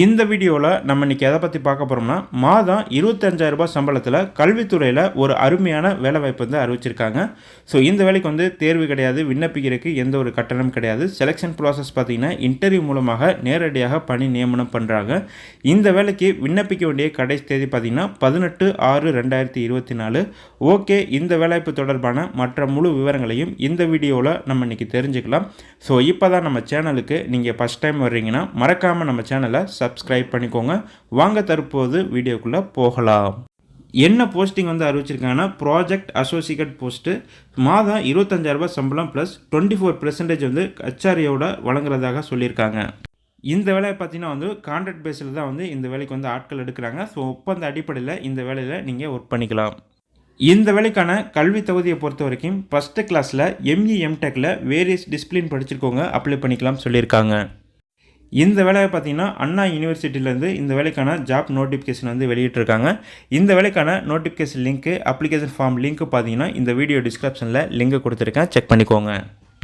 இந்த வீடியோவில் நம்ம இன்றைக்கி எதை பற்றி பார்க்க போகிறோம்னா மாதம் இருபத்தஞ்சாயிரம் ரூபாய் சம்பளத்தில் கல்வித்துறையில் ஒரு அருமையான வேலைவாய்ப்பு வந்து அறிவிச்சிருக்காங்க. ஸோ இந்த வேலைக்கு வந்து தேர்வு கிடையாது விண்ணப்பிக்கிறதுக்கு எந்த ஒரு கட்டணம் கிடையாது. செலெக்ஷன் ப்ராசஸ் பார்த்திங்கன்னா இன்டர்வியூ மூலமாக நேரடியாக பணி நியமனம் பண்ணுறாங்க இந்த வேலைக்கு விண்ணப்பிக்க வேண்டிய கடைசி தேதி பார்த்திங்கன்னா பதினெட்டு ஆறு ரெண்டாயிரத்தி இருபத்தி நாலு. ஓகே இந்த வேலைவாய்ப்பு தொடர்பான மற்ற முழு விவரங்களையும் இந்த வீடியோவில் நம்ம இன்றைக்கி தெரிஞ்சுக்கலாம். ஸோ இப்போ தான் நம்ம சேனலுக்கு நீங்கள் ஃபஸ்ட் டைம் வர்றீங்கன்னா மறக்காமல் நம்ம சேனலை சப்ஸ்கிரைப் பண்ணிக்கோங்க. வாங்க தற்போது வீடியோக்குள்ளே போகலாம். என்ன போஸ்டிங் வந்து அறிவிச்சிருக்காங்கன்னா ப்ராஜெக்ட் அசோசியேட் போஸ்ட்டு மாதம் இருபத்தஞ்சாயிரரூபா சம்பளம் ப்ளஸ் டுவெண்ட்டி ஃபோர் பெர்சன்டேஜ் வந்து கச்சாரியோட வழங்குறதாக சொல்லியிருக்காங்க. இந்த வேலையை பார்த்தீங்கன்னா வந்து கான்ட்ராக்ட் பேஸில் தான் வந்து இந்த வேலைக்கு வந்து ஆட்கள் எடுக்கிறாங்க. ஸோ ஒப்பந்த அடிப்படையில் இந்த வேலையில் நீங்கள் ஒர்க் பண்ணிக்கலாம். இந்த வேலைக்கான கல்வி தகுதியை பொறுத்த வரைக்கும் ஃபஸ்ட்டு கிளாஸில் எம்இ எம்டெக்கில் வேரியஸ் டிசிப்ளின் படிச்சிருக்கவங்க அப்ளை பண்ணிக்கலாம் சொல்லியிருக்காங்க. இந்த வேலையை பார்த்தீங்கன்னா அண்ணா யூனிவர்சிட்டியிலேருந்து இந்த வேலைக்கான ஜாப் நோட்டிஃபிகேஷன் வந்து வெளியிட்டிருக்காங்க. இந்த வேலைக்கான நோட்டிஃபிகேஷன் லிங்க்கு அப்ளிகேஷன் ஃபார்ம் லிங்க்கு பார்த்தீங்கன்னா இந்த வீடியோ டிஸ்கிரிப்ஷனில் லிங்க் கொடுத்துருக்கேன். செக் பண்ணிக்கோங்க.